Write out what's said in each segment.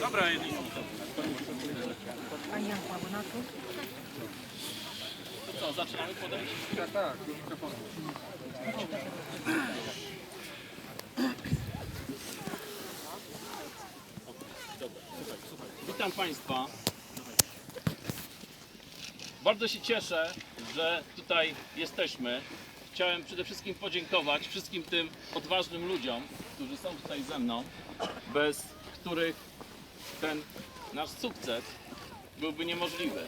Dobra, jedni. A nie, na to? To co, zaczynamy podejść? Tak, tak, mikrofonu. Witam Państwa. Bardzo się cieszę, że tutaj jesteśmy. Chciałem przede wszystkim podziękować wszystkim tym odważnym ludziom, którzy są tutaj ze mną, bez których ten nasz sukces byłby niemożliwy.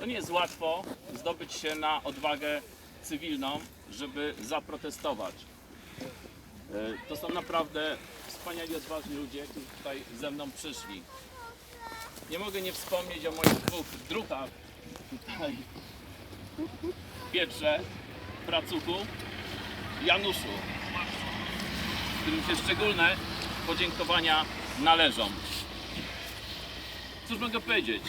To nie jest łatwo zdobyć się na odwagę cywilną, żeby zaprotestować. E, To są naprawdę wspaniali, odważni ludzie, którzy tutaj ze mną przyszli. Nie mogę nie wspomnieć o moich dwóch druhach tutaj. Pietrze, Pracuchu, Januszu, którym się szczególne podziękowania należą. Cóż mogę powiedzieć?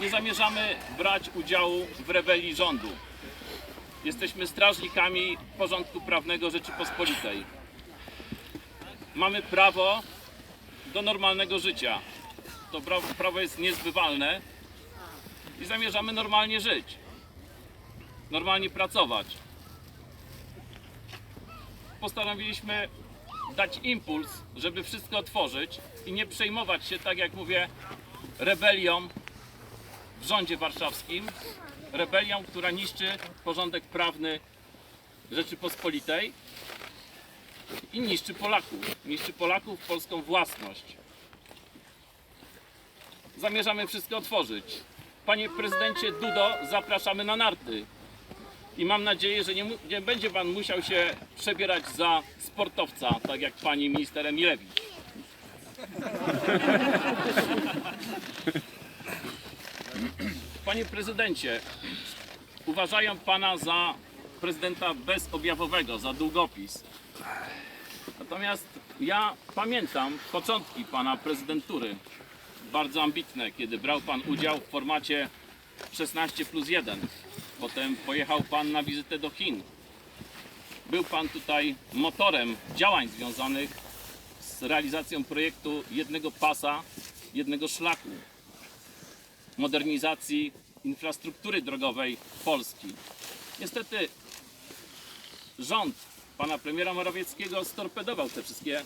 Nie zamierzamy brać udziału w rebelii rządu. Jesteśmy strażnikami porządku prawnego Rzeczypospolitej. Mamy prawo do normalnego życia. To prawo jest niezbywalne i zamierzamy normalnie żyć. Normalnie pracować. Postanowiliśmy dać impuls, żeby wszystko otworzyć i nie przejmować się, tak jak mówię, rebelią w rządzie warszawskim. Rebelią, która niszczy porządek prawny Rzeczypospolitej i niszczy Polaków. Niszczy Polaków, polską własność. Zamierzamy wszystko otworzyć. Panie prezydencie Dudo, zapraszamy na narty. I mam nadzieję, że nie, nie będzie pan musiał się przebierać za sportowca, tak jak pani minister Emilewicz. Panie prezydencie, uważają pana za prezydenta bezobjawowego, za długopis. Natomiast ja pamiętam początki pana prezydentury, bardzo ambitne, kiedy brał pan udział w formacie 16 plus 1. Potem pojechał pan na wizytę do Chin. Był pan tutaj motorem działań związanych z realizacją projektu jednego pasa, jednego szlaku, modernizacji infrastruktury drogowej Polski. Niestety rząd pana premiera Morawieckiego storpedował te wszystkie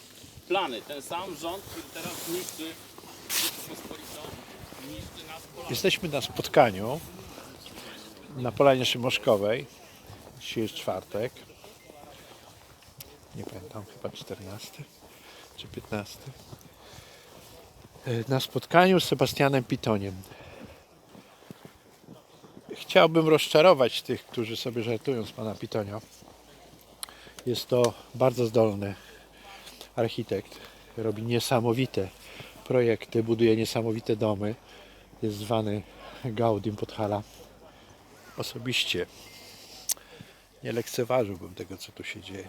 plany. Ten sam rząd, który teraz niszczy Polaków. Jesteśmy na spotkaniu na Polanie Szymoszkowej. Dzisiaj jest czwartek. Nie pamiętam, chyba 14 czy 15. E, Na spotkaniu z Sebastianem Pitoniem. Chciałbym rozczarować tych, którzy sobie żartują z pana Pitonia. Jest to bardzo zdolny architekt. Robi niesamowite projekty, buduje niesamowite domy jest zwany Gaudim Podhala. Osobiście nie lekceważyłbym tego, co tu się dzieje.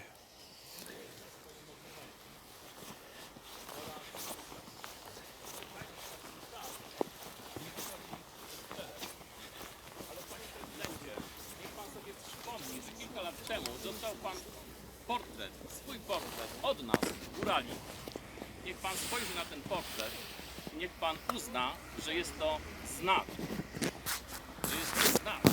Temu dostał pan portret, swój portret od nas, górali. Niech Pan spojrzy na ten portret i niech Pan uzna, że jest to znak. Że jest to znak.